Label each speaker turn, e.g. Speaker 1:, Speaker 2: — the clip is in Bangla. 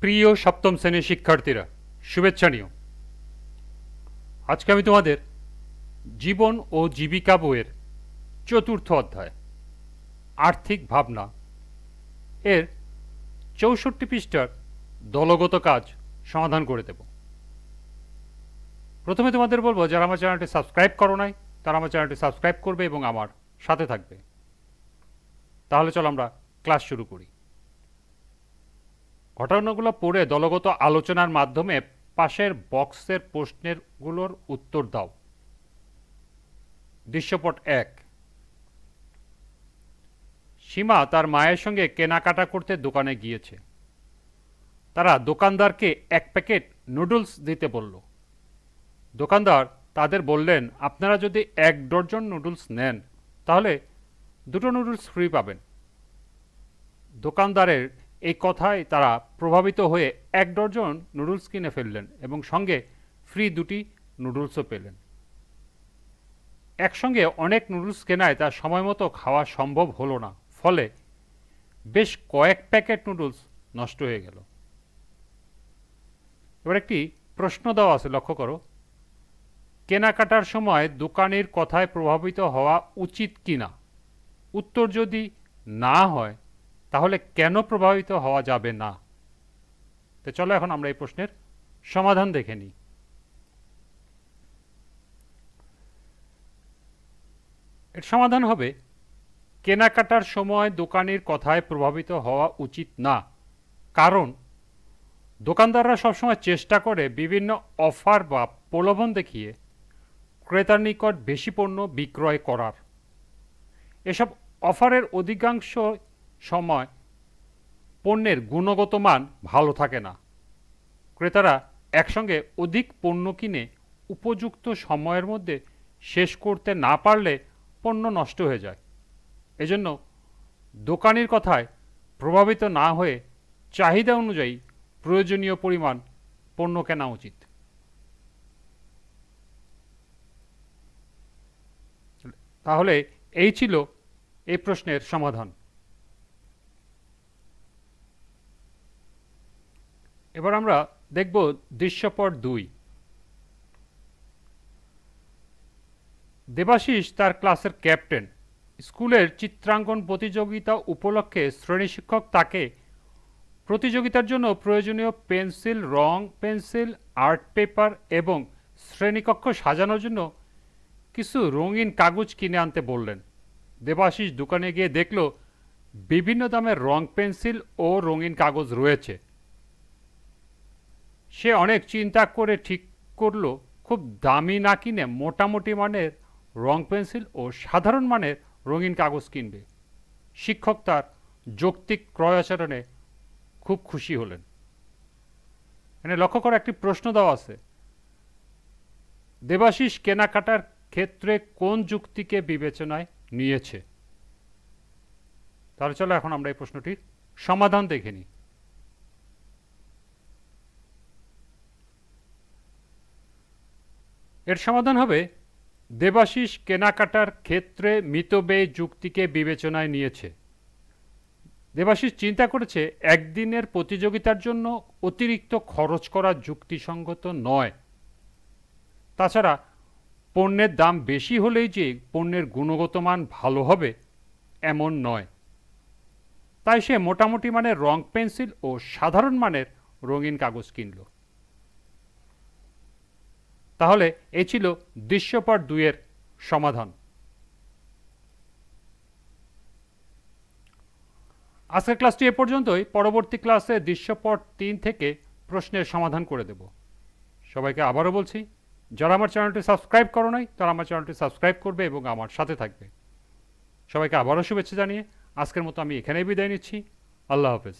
Speaker 1: প্রিয় সপ্তম শ্রেণির শিক্ষার্থীরা, শুভেচ্ছা নিও। আজকে আমি তোমাদের জীবন ও জীবিকা বইয়ের চতুর্থ অধ্যায়, আর্থিক ভাবনা এর চৌষট্টি পৃষ্ঠার দলগত কাজ সমাধান করে দেব। প্রথমে তোমাদের বলব, যারা আমার চ্যানেলটি সাবস্ক্রাইব করো নাই, তারা আমার চ্যানেলটি সাবস্ক্রাইব করবে এবং আমার সাথে থাকবে। তাহলে চলো আমরা ক্লাস শুরু করি। ঘটনাগুলো পড়ে দলগত আলোচনার মাধ্যমে পাশের বক্সের প্রশ্নেরগুলোর উত্তর দাও। দৃশ্যপট এক। সীমা তার মায়ের সঙ্গে কেনাকাটা করতে দোকানে গিয়েছে। তারা দোকানদারকে এক প্যাকেট নুডলস দিতে বলল। দোকানদার তাদের বললেন, আপনারা যদি এক ডজন নুডলস নেন, তাহলে দুটো নুডলস ফ্রি পাবেন। দোকানদারের এই কথায় তারা প্রভাবিত হয়ে এক ডজন নুডলস কিনে ফেললেন এবং সঙ্গে ফ্রি দুটি নুডলসও পেলেন। একসঙ্গে অনেক নুডলস কেনায় তা সময় মতো খাওয়া সম্ভব হলো না, ফলে বেশ কয়েক প্যাকেট নুডলস নষ্ট হয়ে গেল। এবার একটি প্রশ্ন দেওয়া আছে, লক্ষ্য করো। কেনাকাটার সময় দোকানের কথায় প্রভাবিত হওয়া উচিত কিনা? উত্তর যদি না হয় তাহলে কেন প্রভাবিত হওয়া যাবে না? তো চলো এখন আমরা এই প্রশ্নের সমাধান দেখে নিই। এর সমাধান হবে, কেনাকাটার সময় দোকানের কথায় প্রভাবিত হওয়া উচিত না। কারণ, দোকানদাররা সবসময় চেষ্টা করে বিভিন্ন অফার বা প্রলোভন দেখিয়ে ক্রেতার নিকট বেশি পণ্য বিক্রয় করার। এসব অফারের অধিকাংশ সময়, পণ্যের গুণগত মান ভালো থাকে না। ক্রেতারা একসঙ্গে অধিক পণ্য কিনে উপযুক্ত সময়ের মধ্যে শেষ করতে না পারলে পণ্য নষ্ট হয়ে যায়। এজন্য দোকানির কথায় প্রভাবিত না হয়ে চাহিদা অনুযায়ী প্রয়োজনীয় পরিমাণ পণ্য কেনা উচিত। তাহলে এই ছিল এই প্রশ্নের সমাধান। এবার আমরা দেখব দৃশ্যপট দুই। দেবাশিস তার ক্লাসের ক্যাপ্টেন। স্কুলের চিত্রাঙ্কন প্রতিযোগিতা উপলক্ষে শ্রেণি শিক্ষক তাকে প্রতিযোগিতার জন্য প্রয়োজনীয় পেন্সিল, রং, পেন্সিল, আর্ট পেপার এবং শ্রেণীকক্ষ সাজানোর জন্য কিছু রঙিন কাগজ কিনে আনতে বললেন। দেবাশিস দোকানে গিয়ে দেখল, বিভিন্ন দামের রং পেন্সিল ও রঙিন কাগজ রয়েছে। সে অনেক চিন্তা করে ঠিক করল, খুব দামি না কিনে মোটামুটি মানের রং পেন্সিল ও সাধারণ মানের রঙিন কাগজ কিনবে। শিক্ষক তার যৌক্তিক ক্রয় আচরণে খুব খুশি হলেন। এখানে লক্ষ্য করে একটি প্রশ্ন দেওয়া আছে, দেবাশিস কেনাকাটার ক্ষেত্রে কোন যুক্তিকে বিবেচনায় নিয়েছে? তাহলে চলো এখন আমরা এই প্রশ্নটির সমাধান দেখে নিই। এর সমাধান হবে দেবাশিস কেনাকাটার ক্ষেত্রে মিতব্যয় যুক্তিকে বিবেচনায় নিয়েছে। দেবাশিস চিন্তা করেছে, একদিনের প্রতিযোগিতার জন্য অতিরিক্ত খরচ করা যুক্তিসঙ্গত নয়। তাছাড়া, পণ্যের দাম বেশি হলেই যে পণ্যের গুণগত মান ভালো হবে, এমন নয়। তাই সে মোটামুটি মানের রং পেন্সিল ও সাধারণ মানের রঙিন কাগজ কিনল। তাহলে এই ছিল দৃশ্যপট দুইয়ের সমাধান। আজকের ক্লাসটি এ পর্যন্তই। পরবর্তী ক্লাসে দৃশ্যপট তিন থেকে প্রশ্নের সমাধান করে দেব। সবাইকে আবারও বলছি, যারা আমার চ্যানেলটি সাবস্ক্রাইব করো নাই, তারা আমার চ্যানেলটি সাবস্ক্রাইব করবে এবং আমার সাথে থাকবে। সবাইকে আবারও শুভেচ্ছা জানিয়ে আজকের মতো আমি এখানেই বিদায় নিচ্ছি। আল্লাহ হাফেজ।